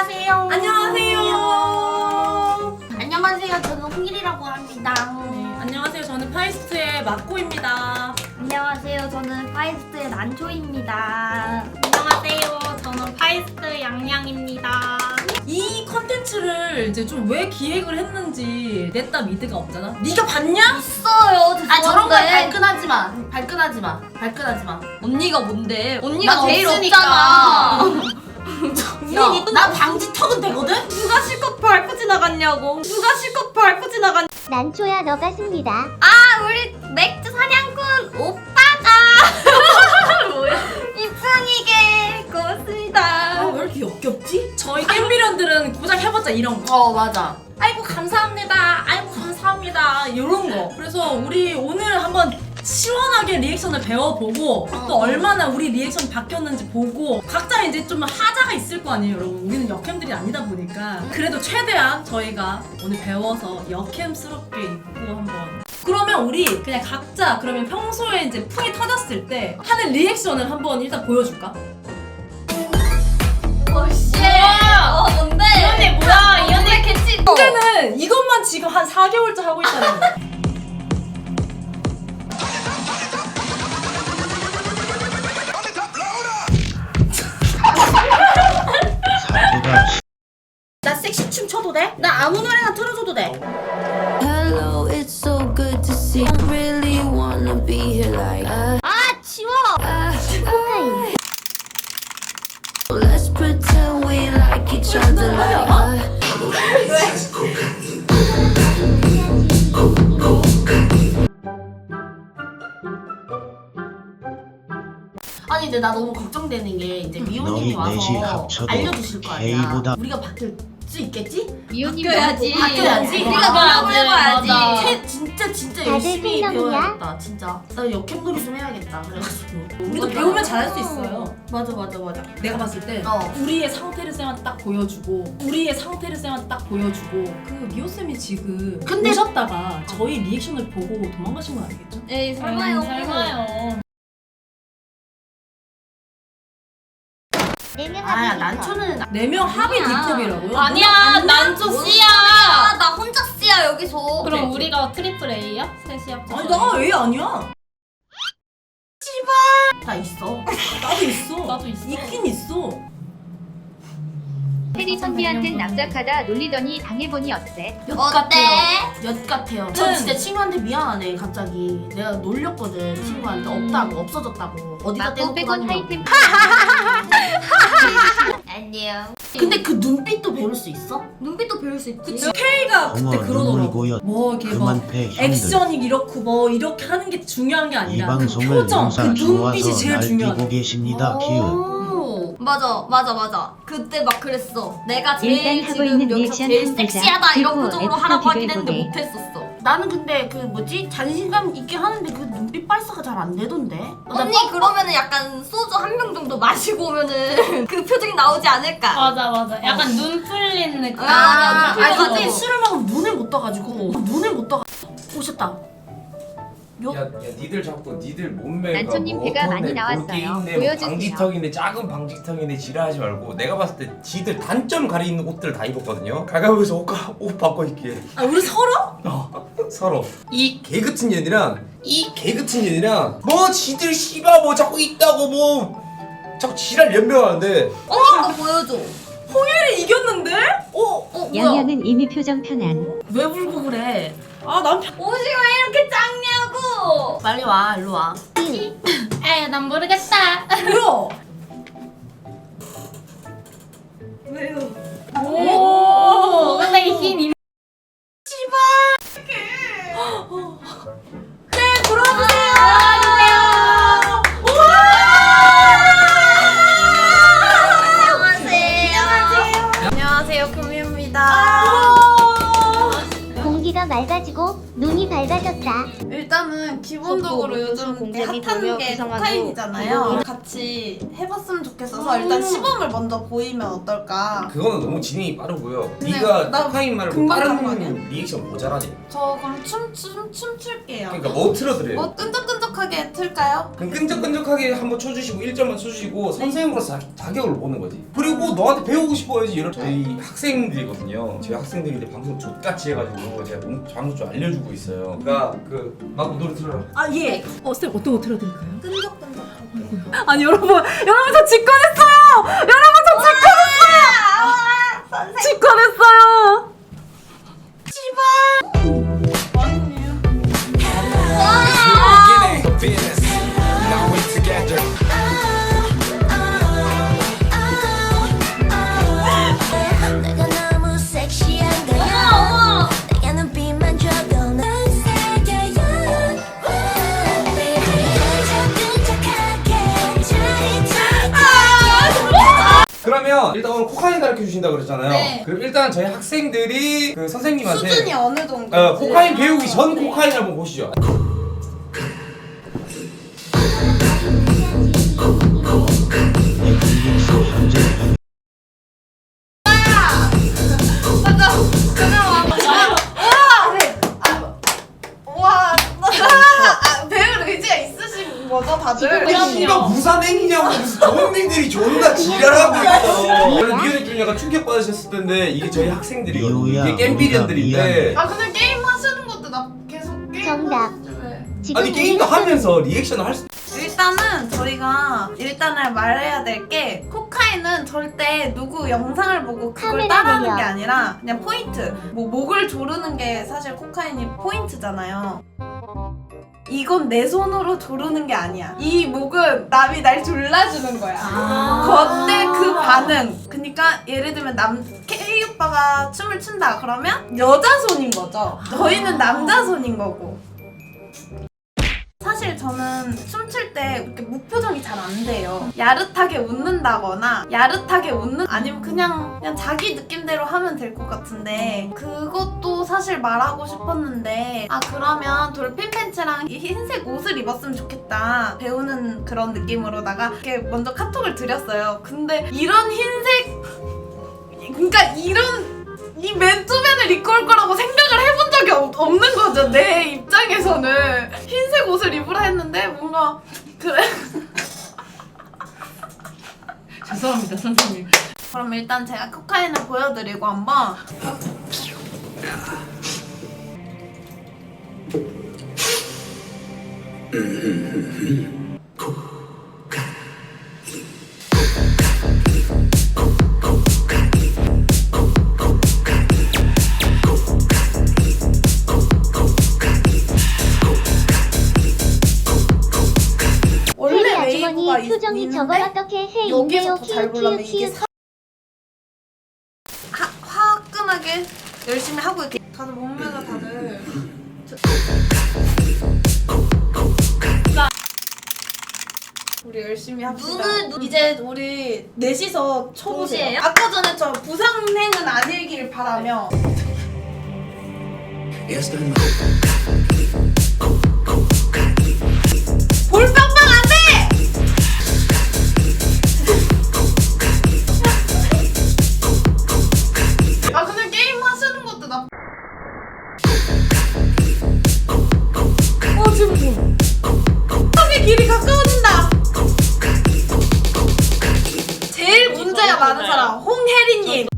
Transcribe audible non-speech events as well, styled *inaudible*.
안녕하세요. 안녕하세요. 안녕하세요. 저는 홍일이라고 합니다. 네, 안녕하세요. 저는 파이스트의 마코입니다. 안녕하세요. 저는 파이스트의 난초입니다. 안녕하세요. 저는 파이스트 양양입니다. 이 컨텐츠를 이제 좀 왜 기획을 했는지 냈다 미드가 없잖아. 네가 봤냐? 있어요. 아 저런 걸 네. 발끈하지 마. 발끈하지 마. 발끈하지 마. 언니가 뭔데? 언니가 나 제일. 없잖아. 야, 나 방지 턱은 되거든? 누가 실컷 밟고 지나갔냐고. 누가 실컷 밟고 지나갔. 난 초야 너가 승리다. 아 우리 맥주 사냥꾼 오빠가 *laughs* 뭐야? 이쁜이게 고맙습니다. 아, 왜 이렇게 역겹지? 저희 겜비련들은 고작 해봤자 이런 거. 어, 맞아. 아이고 감사합니다. 아이고 감사합니다. 이런 거. 그래서 우리 오늘 한번 시원하게 리액션을 배워보고 또 얼마나 우리 리액션 바뀌었는지 보고 각자 이제 좀 하자가 있을 거 아니에요 여러분 우리는 역캠들이 아니다 보니까 그래도 최대한 저희가 오늘 배워서 역캠스럽게 입고 한번 그러면 우리 그냥 각자 그러면 평소에 이제 풍이 터졌을 때 하는 리액션을 한번 일단 보여줄까? 오씨. 어 뭔데? 이 언니 뭐야? 이 언니 캐치. 문제는 이것만 지금 한 4개월째 하고 있다는 거사 춤 춰도 돼? 나 아무 노래나 틀어줘도 돼. Hello, it's so good to see. I really wanna be here like I, 아 치워. I, Let's pretend we like each other like I, 아니 근데 나 너무 걱정되는 게 이제 미호님이 너희 넷이 와서 합쳐도 알려주실 거 아니야. K보다 우리가 바뀔 수 있겠지? 바뀌어야지. 바뀌어야지. 우리가 노력을 해봐야지. 맞아. 쟤 진짜 진짜 다들 열심히 생각이야? 배워야겠다. 진짜. 나 역캠놀이 좀 해야겠다. 그래가지고. 우리도. 배우면 잘할 수 있어요 맞아 맞아 맞아. 내가 봤을 때 어. 우리의 상태를 쌤한테 딱 보여주고 우리의 상태를 쌤한테 딱 보여주고 그 미호 쌤이 지금 근데- 오셨다가 저희 리액션을 보고 도망가신 건 아니겠죠? 에이 설마요. 설마요. 아야 난초는 네명 합의 아니야. D컵이라고요? 아니야 난초 씨야. 나 혼자 씨야 여기서. 그럼 우리가 트리플 A야? 셋이 합쳐. 아니 나 왜 아니야? 나 있어. 나도 있어 *laughs* 나도 있어. 있긴 있어 테리 선비한텐 납작하다 놀리더니 당해보니 어때? 엿? 같아요. 엿 같아요. 저 음. 진짜 친구한테 미안하네 갑자기. 내가 놀렸거든 친구한테 없다고 없어졌다고 어디다 떼놓고 백원 다니냐고. 하이템 *laughs* 안녕. 근데 그 눈빛도 배울 수 있어? 눈빛도 배울 수 있지. 그치 K가 그때 어머 눈물 그러더라고 고여 뭐 이렇게 막 그만 패 형들 액션이 이렇고 뭐 이렇게 하는 게 중요한 게 이 아니라 그 방송을 표정, 용사 그 눈빛이 좋아서 제일 중요하다 날뛰고 계십니다 키읔 오, 맞아, 맞아, 맞아. 그때 막 그랬어. 내가 제일 일단 하고 지금 있는 여기서 리액션 제일 한. 섹시하다 이런 그리고 표정으로 하라고 하긴 비교해보게. 했는데 못했었어. 나는 근데 그 뭐지 자신감 있게 하는데 그 눈빛 발사가 잘 안 되던데. 나 언니 그러면은 약간 소주 한 병 정도 마시고 오면은 *laughs* 그 표정이 나오지 않을까? 맞아 맞아 약간 눈 풀린 느낌 아, 아, 눈 아니 풀려가지고. 근데 술을 먹으면 눈을 못 떠가지고 눈을 못 떠가. 오셨다. 요? 야, 야, 니들 자꾸 니들 몸매가 난초님 뭐 배가 어떤데, 많이 나왔어요. 뭐 게임네, 보여주세요. 방지턱인데 작은 방지턱인데 지랄하지 말고 내가 봤을 때 지들 단점 가리는 옷들 다 입었거든요. 가가면서 옷, 가- *laughs* 옷 바꿔 입게. 아 우리 서로? 어, 서로 이개 같은 년이랑 이개 같은 년이랑 뭐 지들 씨발 뭐 자꾸 있다고 뭐 자꾸 지랄 연병하는데 거 보여줘. 홍일이 이겼는데? 어? 어, 뭐야? 양양은 이미 표정 편안. 왜 울고 그래? 아난 옷이 왜 이렇게 작냐고? 빨리 와 일로 와. 에이 난 모르겠다 뭐야? 안녕하세요 금유입니다. 공기가 맑아지고 눈이 밝아졌다. 일단은 기본적으로 요즘 핫한 보며 게 구성하고 코카인이잖아요. 같이 해봤으면 좋겠어서 일단 시범을 먼저 보이면 어떨까. 그거는 너무 진행이 빠르고요. 근데 네가 나 코카인 말고 금방 다른 아니야? 리액션 모자라지. 저 그럼 춤, 춤, 춤출게요. 그러니까 뭐 틀어드려요. 뭐 끈적끈적하게 틀까요? 그럼 끈적끈적하게 한번 쳐주시고 1점만 쳐주시고 선생님으로서 자, 자격을 보는 거지 그리고 너한테 배우고 싶어야지 이런 저희 학생들이거든요 저희 학생들인데 방송 족같이 해가지고 제가 방송 좀 알려주고 있어요 그러니까 그 나도 노래 틀어라 아 예. 어 쌤 어떤 거 틀어드릴까요? 끈적끈적하게. 아니 여러분 여러분 저 직관했어요. 여러분 저 직관했어요. 직관했어요. 내가 그러면 일단 오늘 코카인 가르쳐 주신다 그랬잖아요 네. 그럼 일단 저희 학생들이 그 선생님한테 수준이 어느 정도? 어, 코카인 배우기 전 코카인 한번 보시죠 하고 있어 원래 미연이 좀 약간 충격 받으셨을 텐데 이게 저희 학생들이거든요 미호야, 이게 겜비리언들인데. 아, 근데 게임 하시는 것도 나 계속 게임 정답. 지금 아니 게임도 하면서 리액션을 할 수. 일단은 저희가 일단은 말해야 될 게 코카인은 절대 누구 영상을 보고 그걸 카메라 따라하는 내려. 게 아니라 그냥 포인트 뭐 목을 조르는 게 사실 코카인이 포인트잖아요 이건 내 손으로 조르는 게 아니야. 이 목은 남이 날 졸라주는 거야. 그때 그 반응. 그니까 예를 들면 남 K 오빠가 춤을 춘다. 그러면 여자 손인 거죠. 저희는 남자 손인 거고 사실 저는 춤출 때 이렇게 무표정이 잘 안 돼요. 야릇하게 웃는다거나 야릇하게 웃는 아니면 그냥 그냥 자기 느낌대로 하면 될 것 같은데 그것도 사실 말하고 싶었는데 아 그러면 돌핀 팬츠랑 이 흰색 옷을 입었으면 좋겠다 배우는 그런 느낌으로다가 이렇게 먼저 카톡을 드렸어요. 근데 이런 흰색 그러니까 이런 이 맨투맨을 입고 올 거라고 생각을 해본 적이 없, 없는 거죠 내 입장에서는 흰색 했는데 뭔가 그래 *laughs* 죄송합니다 선생님. 그럼 일단 제가 코카인을 보여드리고 한번 *laughs* 여기서 인데요 더잘 보려면 이게 사... 하, 화끈하게 열심히 하고 이렇게 다들 몸매가 다들 자, 우리 열심히 합시다. 눈을 눈- 이제 우리 넷이서 쳐보세요. 동시에요? 아까 전에 저 부상행은 아니길 바라며. Noche 아는 사람 홍혜리님.